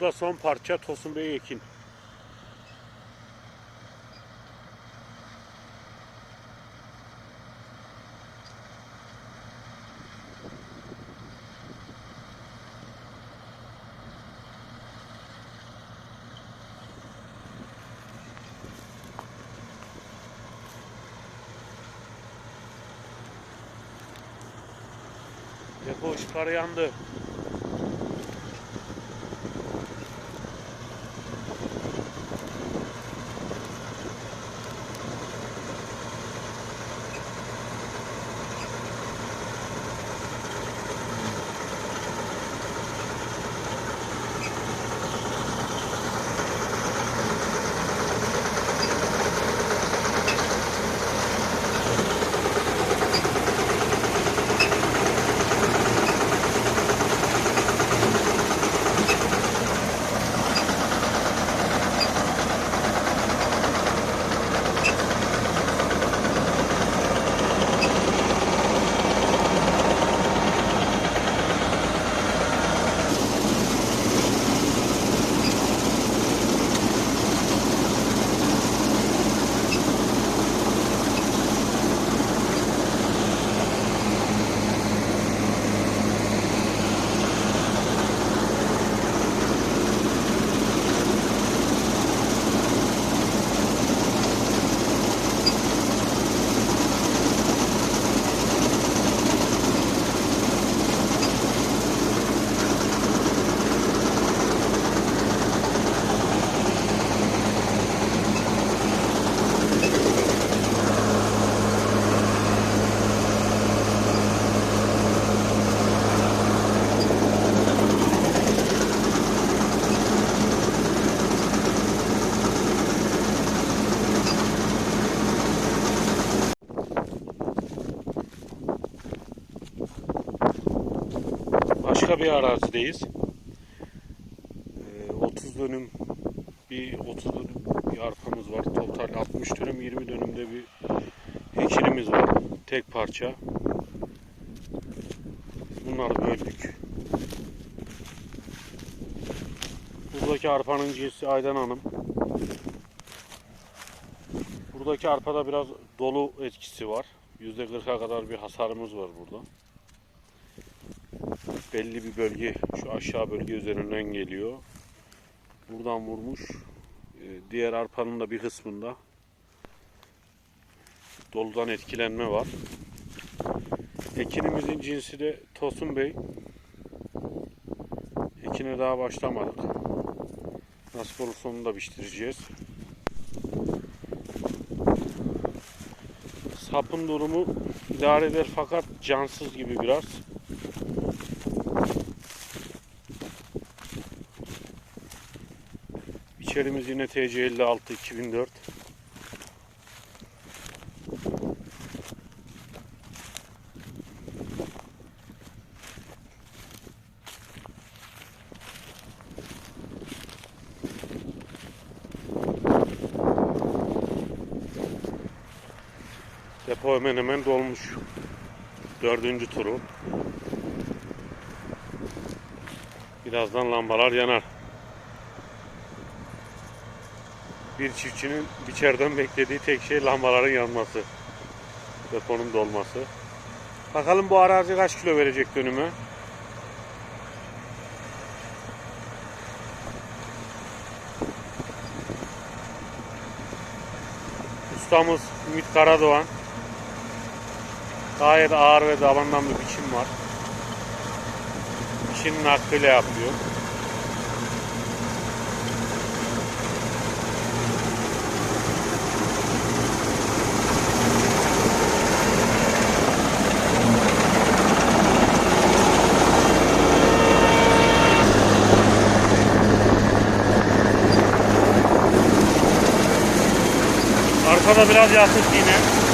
Bu da son parça Tosun Bey Ekin. Depo ışıkları yandı. Başka bir arazideyiz. Ee, 30 dönüm bir 30 dönüm bir arpamız var. Total 60 dönüm 20 dönümde bir ekinimiz var. Tek parça. Bunları böldük. Buradaki arpanın cinsi Aydan Hanım. Buradaki arpada biraz dolu etkisi var. %40'a kadar bir hasarımız var burada belli bir bölge şu aşağı bölge üzerinden geliyor. Buradan vurmuş. Ee, Diğer arpanın da bir kısmında doludan etkilenme var. Ekinimizin cinsi de Tosun Bey. Ekine daha başlamadık. Nasıl olursa onu da biçtireceğiz. Sapın durumu idare eder fakat cansız gibi biraz. İçerimiz yine TC56 2004. Depo hemen hemen dolmuş. Dördüncü turu. Birazdan lambalar yanar. Bir çiftçinin biçerden beklediği tek şey lambaların yanması. Deponun dolması. Bakalım bu arazi kaç kilo verecek dönüme? Ustamız Ümit Karadoğan. Gayet ağır ve davandan bir biçim var. İşinin hakkıyla yapıyor. Arkada biraz yatık yine.